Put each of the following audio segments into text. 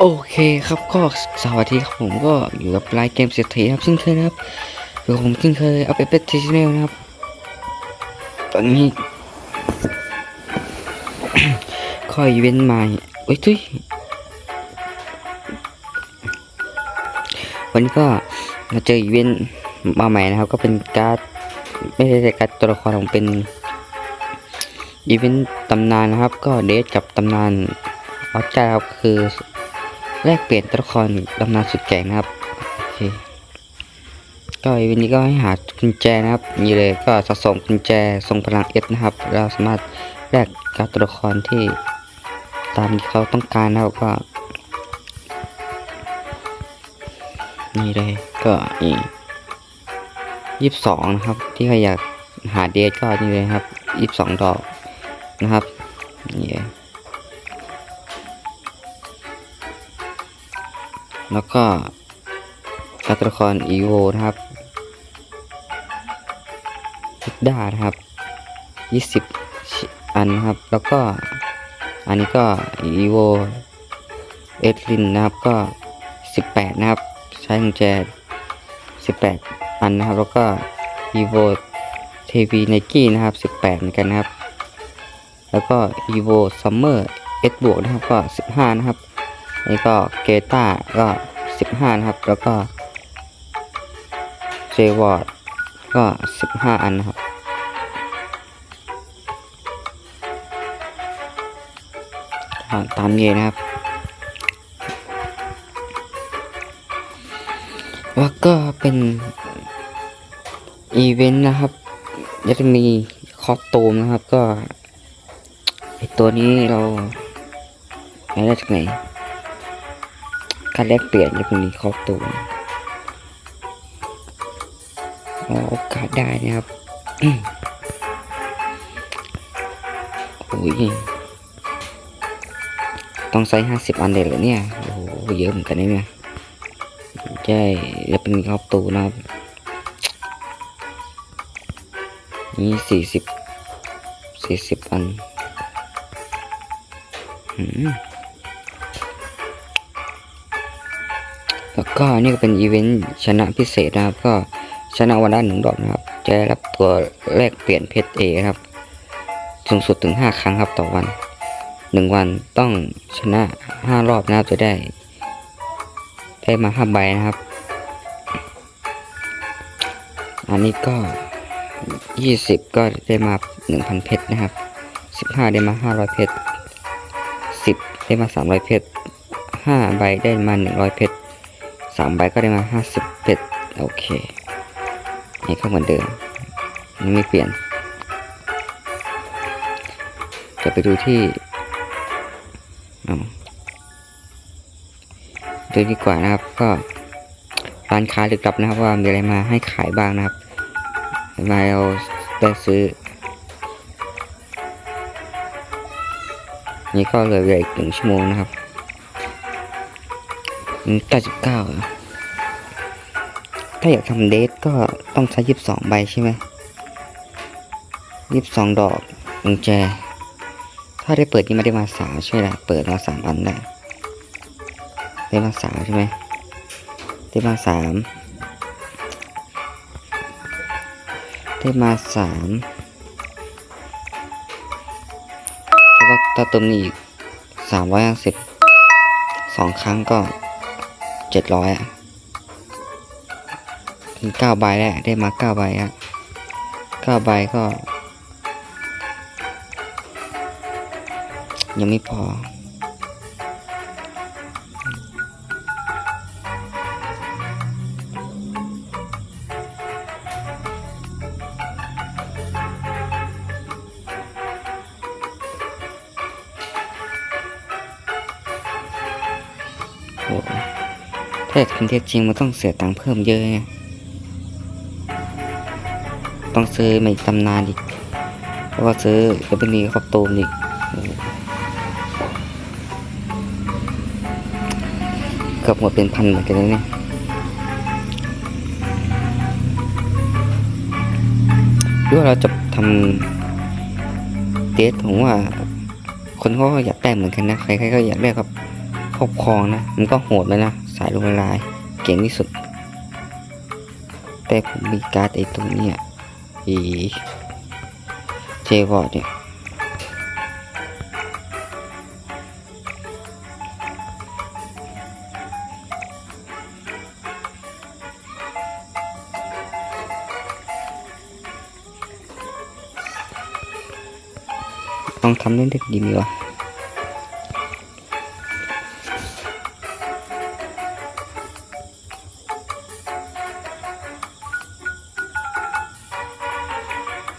โอเคครับก็สวัสดีครับผมก็อยู่กับรายเกมเศรษฐีครับซึ่งเคยนะครับอยู่ผมซึ่งเคยเอาไปเป็นทีชแนลนะครับ ตอนนี้ข้ออีเวนใหม่เอ้ยทุยวันนี้ก็มาเจออีเวนต์มาใหม่นะครับ ก็เป็นการ์ดไม่ใช่แต่การ์ดตัวละครของเป็นอีเวนต์ตำนานนะครับ ก็เดทกับตำนานออสการ์ครับคือ แลกเปลี่ยนตัวละครตำนานสุดแก่งนะครับโอเคก็วันนี้ก็ให้หากุญแจนะครับนี่เลยก็สะสมกุญแจทรงพลังเอฟนะครับ เราสามารถแลกกับตัวละครที่ตามที่เขาต้องการนะครับก็นี่เลยก็นี่ยี่สิบสองนะครับ ที่ใครอยากหาเดทก็นี่เลยครับยี่สิบสองดอกนะครับนี่เลย แล้วก็กาตัวละครอีโวนะครับพิกด้านะครับยี่สิบอันนะครับ แล้วก็อันนี้ก็อีโวเอสลินนะครับก็สิบแปดนะครับ ใช้กุญแจสิบแปดอันนะครับ แล้วก็อีโวเทวีไนกี้นะครับสิบแปดเหมือนกันนะครับ แล้วก็อีโวซัมเมอร์เอสบวกนะครับก็สิบห้านะครับ นี่ก็เกต้าก็สิบห้านะครับ แล้วก็เจวอร์ดก็สิบห้าอันนะครับตามเยนะครับ แล้วก็เป็นอีเวนต์นะครับจะมีคอสตูมนะครับก็ไอตัวนี้เราไม่ได้จากไหน การแลกเปลี่ยนในพวกนี้เข้าตัวรอโอกาสได้นะครับโอ้ยต้องใช้ห้าสิบอันเด็ดเลยเนี่ย โอ้โห เยอะเหมือนกันนะเนี่ยใช่จะเป็นเข้าตูนะครับ นี่สี่สิบสี่สิบอัน อืม ก็นี่ก็เป็นอีเวนต์ชนะพิเศษนะครับ ก็ชนะวันละหนึ่งดอกนะครับ จะได้รับตัวแลกเปลี่ยนเพชรเอครับ สูงสุดถึงห้าครั้งครับต่อวันหนึ่งวันต้องชนะห้ารอบนะครับจะได้ ได้มาห้าใบนะครับ อันนี้ก็ยี่สิบก็ได้มาหนึ่งพันเพชรนะครับสิบห้าได้มาห้าร้อยเพชรสิบได้มาสามร้อยเพชรห้าใบได้มาหนึ่งร้อยเพชร สามใบก็ได้มาห้าสิบเป็ดโอเคนี่ก็เหมือนเดิมนี่ไม่เปลี่ยนจะไปดูที่เอาดูดีกว่านะครับ ก็ร้านค้าลึกลับนะครับ ว่ามีอะไรมาให้ขายบ้างนะครับมาเราได้ซื้อ นี่ก็เหลือเวลาอีกหนึ่งชั่วโมงนะครับ เก้าสิบเก้าถ้าอยากทำเดทก็ต้องใช้ยี่สิบสองใบใช่ไหมยี่สิบสองดอกกุญแจ ถ้าได้เปิดนี่ไม่ได้มาสามใช่ไหมเปิดมาสามอันได้ได้มาสามใช่ไหมได้มาสามได้มาสามแล้วก็ถ้าเติมนี่อีกสามร้อยห้าสิบสองครั้งก็ เจ็ดร้อยอะถึงเก้าใบแล้วได้มาเก้าใบอะเก้าใบก็ ยังไม่พอ ถ้าอยากทำเท็จจริงมันต้องเสียตังค์เพิ่มเยอะไงต้องซื้อใหม่ตำนานอีกแล้วก็ซื้อก็เป็นมีครอบตูมอีกเกือบหมดเป็นพันเหมือนกันเนี่ยหรือว่าเราจะทำเดทผมว่า คนเขาก็อยากได้เหมือนกันนะ ใครๆก็อยากได้ครับครอบครองนะ มันก็โหดเลยนะ สายลมละลาย เก่งที่สุด แต่ผมมีการ์ดไอตัวเนี้ยอีเจวอดเนี่ยต้องทำเล่นเด็กดีวะ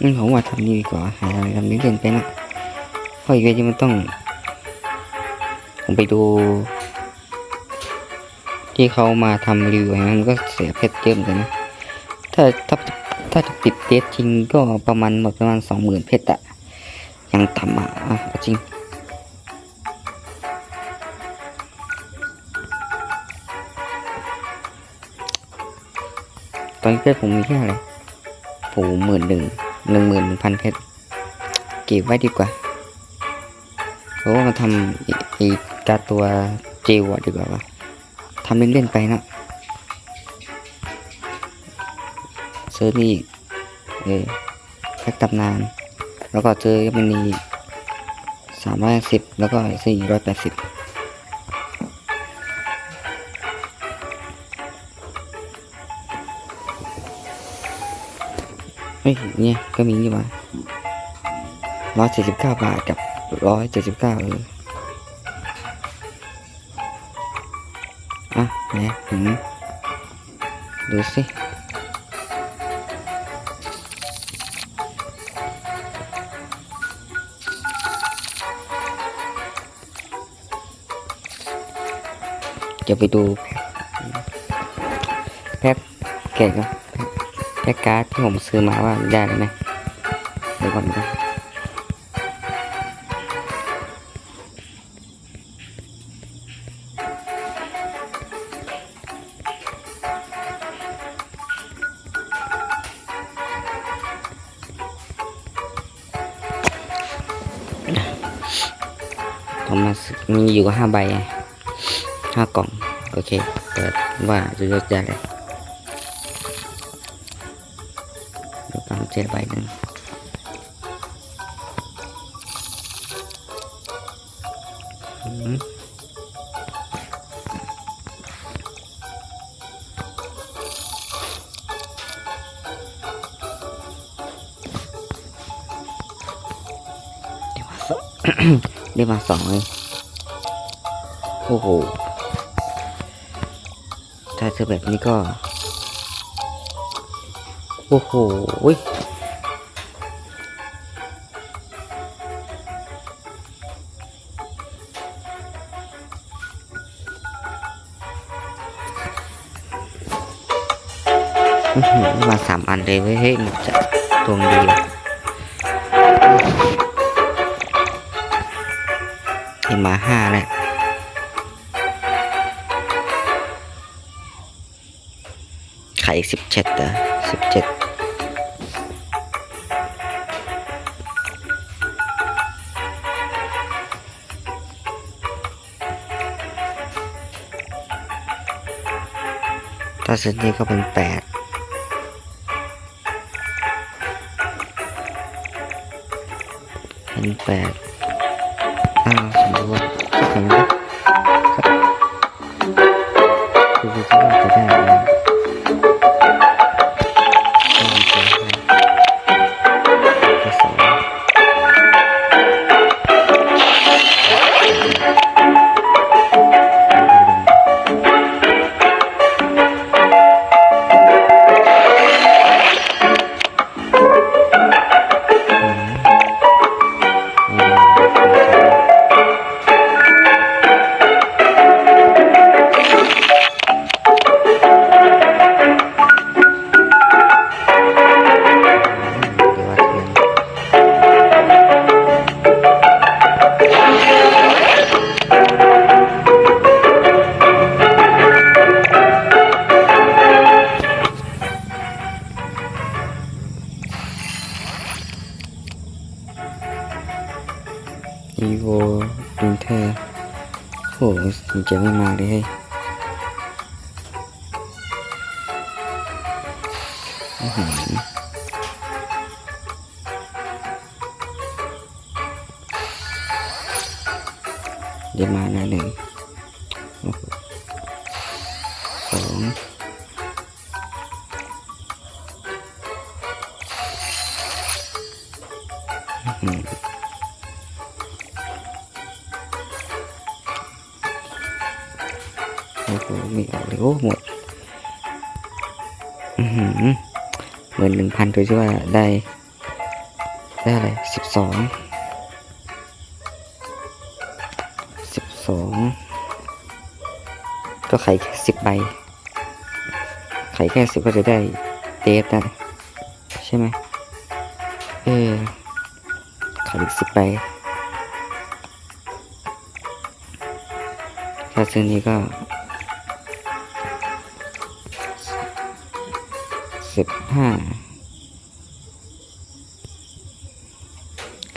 อืมผมว่าทำนี่ดีกว่าหาอะไรทำนี้เล่นไปนะเพราะอีกเวทีมันต้อง ผมไปดู ที่เขามาทำรีวิวอย่างนั้นมันก็เสียเพชรเยอะเหมือนกันนะถ้าถ้าถ้าจะปิดเดทจริงก็ประมาณหมดประมาณสองหมื่นเพชรอะยังต่ำอะอะเอาจริงตอนนี้เพชรผมมีแค่อะไรผมหมื่นหนึ่ง หนึ่งหมื่นพันเพชรเก็บไว้ดีกว่าเพราะว่ามาทำอีอีการตัวเจวอะดีกว่าวะทำเล่นๆไปนะเซิร์ฟนี่อีกเออแพ็กตำนาน แล้วก็เจอมันมีสามร้อยสิบแล้วก็สี่ร้อยแปดสิบ ฮ้ยเนี่ยก็มีนี่มาร้อยเจ็ดสิบเก้าบาทกับร้อยเจ็ดสิบเก้าเอออะไหนผมดูสิจะไปดูแพ็คแพ็คแกะก็แพ็ ค่การ์ดที่ผมซื้อมาว่าได้ไหมเดี๋ยวก่อนนะผมมาซื้อมีอยู่ห้าใบห้ากล่อง โอเค เปิดว่าจะยกได้เลย ได้มาสองเลย โอ้โห ถ้าเจอแบบนี้ก็ โอ้โหอุ๊ยมาสามอันเลยเว้ยเฮ้ยมันจะดวงดี ว่ะเห็นมาห้าแล้วไข่สิบเจ็ดเหรอสิบเจ็ดถ้าเซตนี้ก็เป็นแปดเป็นแปด อ้าวสมมติานะหนึ่งโอ้โหสอง โอ้หมดอือหือเหมือนหนึ่งพันตัวที่ว่าได้ ได้อะไรสิบสองสิบสองก็ไขแค่สิบใบ ไขแค่สิบก็จะได้เดฟนะใช่ไหมเออไขอีกสิบใบถ้าซื้อนี้ก็ สิบห้า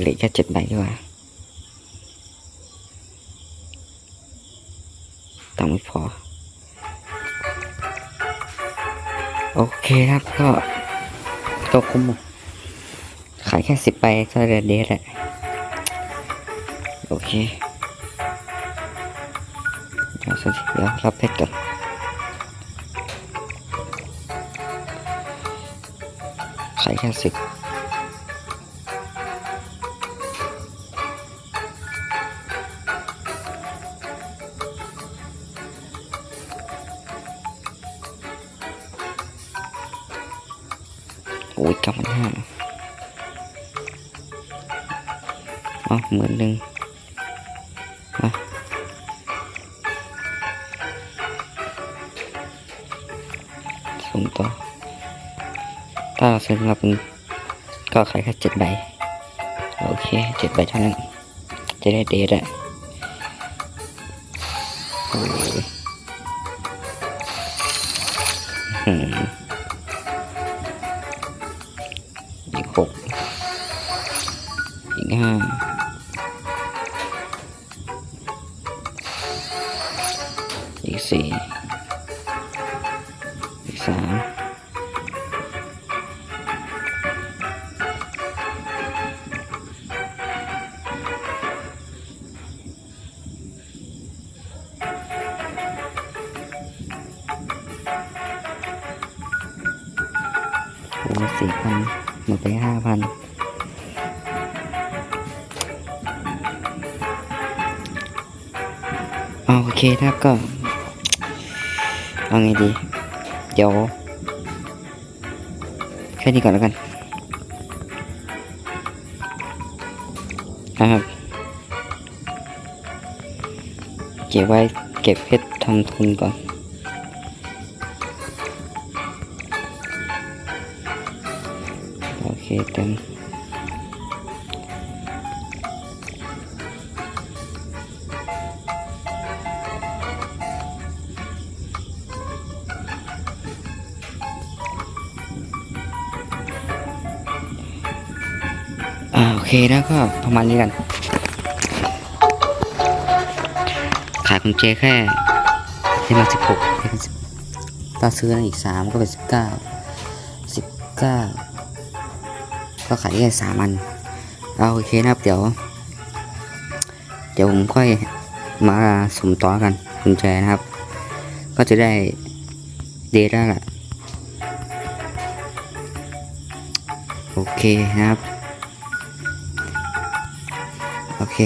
เหลือแค่เจ็ดใบดีกว่าตังไม่พอ โอเคครับก็ก็คุ้มขายแค่สิบใบก็เดือนเดทแหละ โอเคเดี๋ยวสักทีเดี๋ยวรับเพชรก่อน ขายแค่สิบโอ้ย กำมันห้าอ๋อหมื่นหนึ่งมาส่งต่อถ้าเราซื้อมาเป็นก็ขายแค่เจ็ดใบ โอเคเจ็ดใบเท่านั้น จะได้เดทอะโอ้ยอื้อหืออีกหกอีกห้า โอ้สี่พันหมดไปห้าพันโอเคครับก็ เอาไงดี เดี๋ยวแค่นี้ก่อนแล้วกันนะครับเก็บไว้เก็บเพชรทำทุนก่อน ต็มอ่าโอเคแล้วก็ประมาณนี้กัน ขายกุญแจแค่ที่มาสิบหกถ้าซื้อนั่นอีกสามก็เป็นสิบเก้าสิบเก้า ก็ขายแค่สามอันเอาโอเคนะครับเดี๋ยว เดี๋ยวผมค่อยมาสมต่อกันกุญแจนะครับ ก็จะได้เดทแล้วล่ะโอเคนะครับ โอเค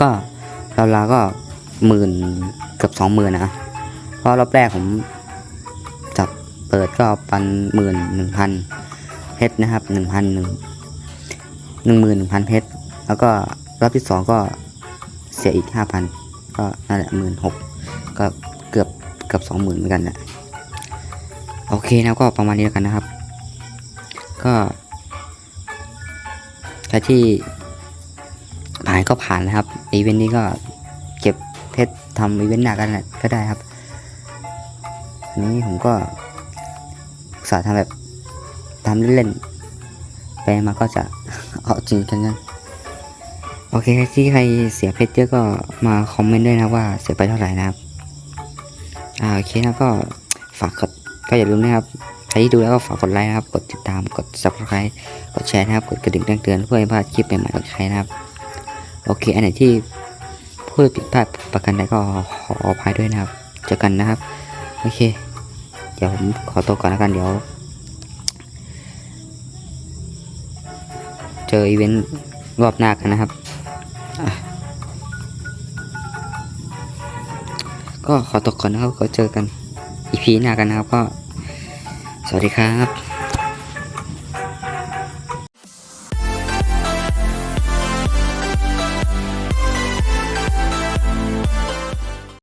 ก็เราลาก็หมื่นเกือบสองหมื่นนะ เพราะรอบแรกผมจับเปิดก็ปันหมื่นหนึ่งพัน เพชรนะครับหนึ่งพันหนึ่งหนึ่งหมื่นหนึ่งพันเพชรแล้วก็รอบที่สองก็เสียอีกห้าพันก็นั่นแหละหมื่นหกก็เกือบเกือบสองหมื่นเหมือนกันแหละโอเคนะก็ประมาณนี้แล้วกันนะครับ ก็ถ้าที่ผ่านก็ผ่านนะครับอีเวนต์นี้ก็เก็บเพชรทำอีเวนต์หนักกันก็ได้ครับ อันนี้ผมก็อุตส่าทำแบบ ทำเล่นๆไปมาก็จะเอาจริงกันกันโอเคที่ใครเสียเพชรเยอะก็มาคอมเมนต์ด้วยนะว่าเสียไปเท่าไหร่นะครับ อ่าโอเคนะก็ฝากกดก็อย่าลืมนะครับใครที่ดูแล้วก็ฝากกดไลค์นะครับ กดติดตามกด subscribe กดแชร์นะครับ กดกระดิ่งแจ้งเตือนเพื่อไม่พลาดคลิปใหม่ๆของใครนะครับ โอเค อันไหนที่พูดผิดพลาดประกันใดก็ขออภัยด้วยนะครับ เจอกันนะครับ โอเค เดี๋ยวผมขอตัวก่อนแล้วกันเดี๋ยว เจออีเวนต์รอบหน้ากันนะครับ ก็ขอตกก่อนนะครับก็เจอกันอีพีหน้ากันนะครับก็ สวัสดีครับ